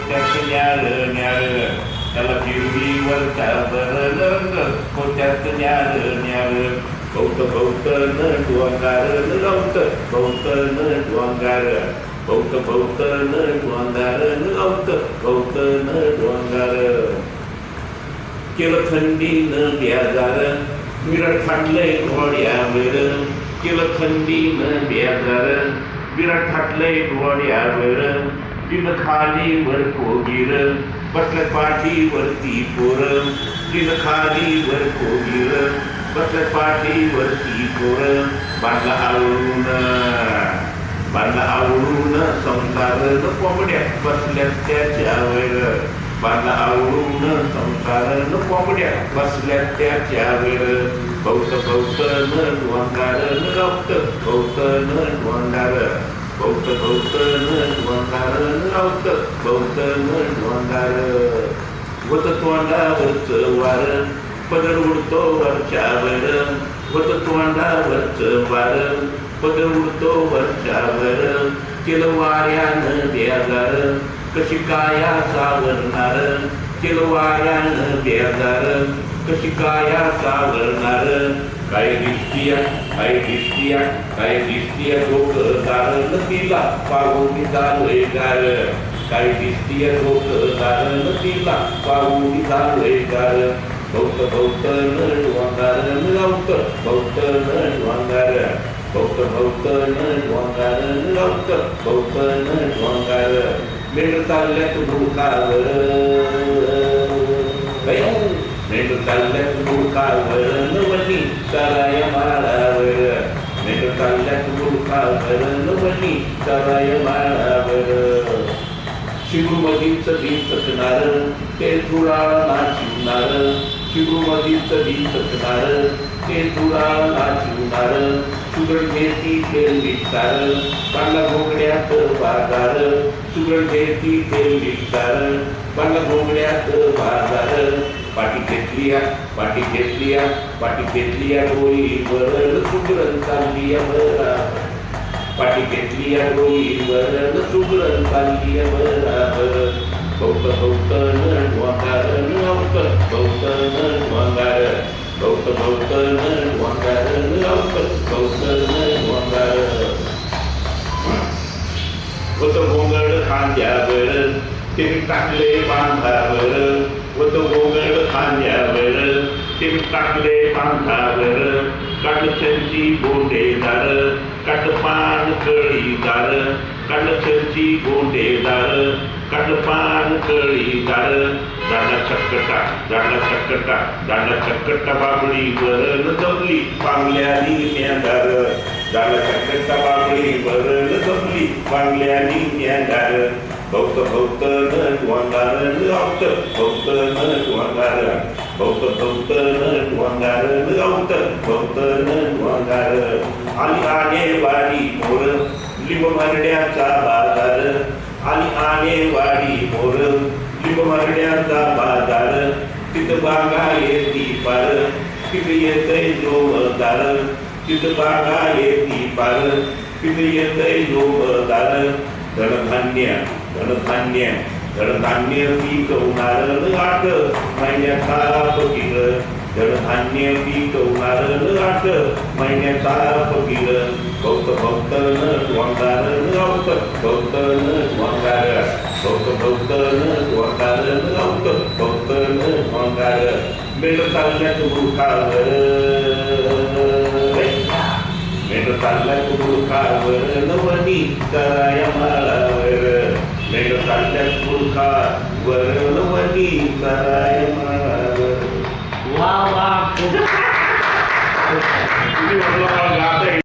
कोट्यात न्यार न्यार त्याला पिरवीवरचा बरं रंग कोट्यात न्यार न्यार कौत कौत न डोंगार न गवत कौत न डोंगार कौत कौत न डोंगार न गवत कौत न डोंगार केलं थंडीनं बेजार विराट फाटलंय घोड्यावर केलं थंडीनं बेजार विराट फाटलंय घोड्यावर तिनं खाली वर कोगीर बसल्या पाठीवरती पोर. तिनं खाली वर कोगीर बसल्या पाठीवरती पोर. बांधला आवडून बांधला आवडून संसार. न कोंबड्या बसल्या त्याच्यावर बांधला आवडून संसार. न कोंबड्या बसल्या त्याच्यावर बौत बौत न डोंगार न गवत बौत न डोंगार बौत बौत न नव्हत. गवत बौत न डोंगार तोंडावरच वार. पदर उडतो वरच्यावर होत तोंडावरच वार. पदर उडतो वरच्यावर केलं वाऱ्यानं बेजार कशी काया सावरणार? केलं वाऱ्यानं बेजार कशी काया सावरणार? काय दिसतीया काय दिसतीया काय दिसतीया डोकं कारण तिला पाहुणी चालू गार काय दिसतीया लोक कारण तिला पाहुणी चालू गार भौत भौत न वांगार लावत बौत न वांगार बौत बौत न वांगार लावत बौत न वांगार मेंढ चालल्यात भूकावर मेंढ चालल्यात भूकावर माळावर मेंढ चालल्यात भूकावर नवनी कराय माळावर शिवमधीच दिसणार ते तुळाळ नाचिवणार शिवमधीच दिसणार ते तुळाळ नाचिवणार सुगड घेती तेल विचार पांडा भोगण्यात बाजार सुगड घेती तेल विचार पांडा भोगण्यात बाजार पाठी घेतलीया पाठी घेतलीया पाठी घेतलीया डोईवर सुगरण चालली बरा पाठी घेतलीया डोईवर सुगरण चालली बराबर भौत बौत न डोंगार नवत बौत भौत डोंगार बौत बौत न डोंगार नवत बौत होत गोंगड खांद्यावर. ते टाकले बांधावर. होत गोंगड खांद्यावर ते टाकले बांधावर काटछंची गोंडेदार काटपान कळीदार काटछंची गोंडेदार काटपान कळीदार दांडा चक्कटा दांडा चक्कटा दांडा चक्कटा बाबळीवर जमली पांगल्यानी न्यादार दांडा चक्कटा बाबळीवर जमली पांगल्यानी न्यादार भौत भौत न डोंगार लावत भौत न डोंगार भौत भौत न डोंगार लावत भौत न डोंगार आणि आने वाडी मोर लिंब मारण्याचा बाजार आणि आने वाडी मोर लिंब मारण्याचा बाजार तिथं बागा येती पार तिथं येतय जोमदार तिथं बागा येती पार तिथं येतय जोमदार धनधान्य धनधान्य धनधान्य पिकवणार आठ महिन्याचा फकीर धनधान्य पिकवणार आठ महिन्याचा फकीर भक्त भक्त न डोंगार गावत भक्त न डोंगार भक्त भक्त न डोंगार गावत भक्त न डोंगार मेळ चालल्यात मुखावर Wow, wow.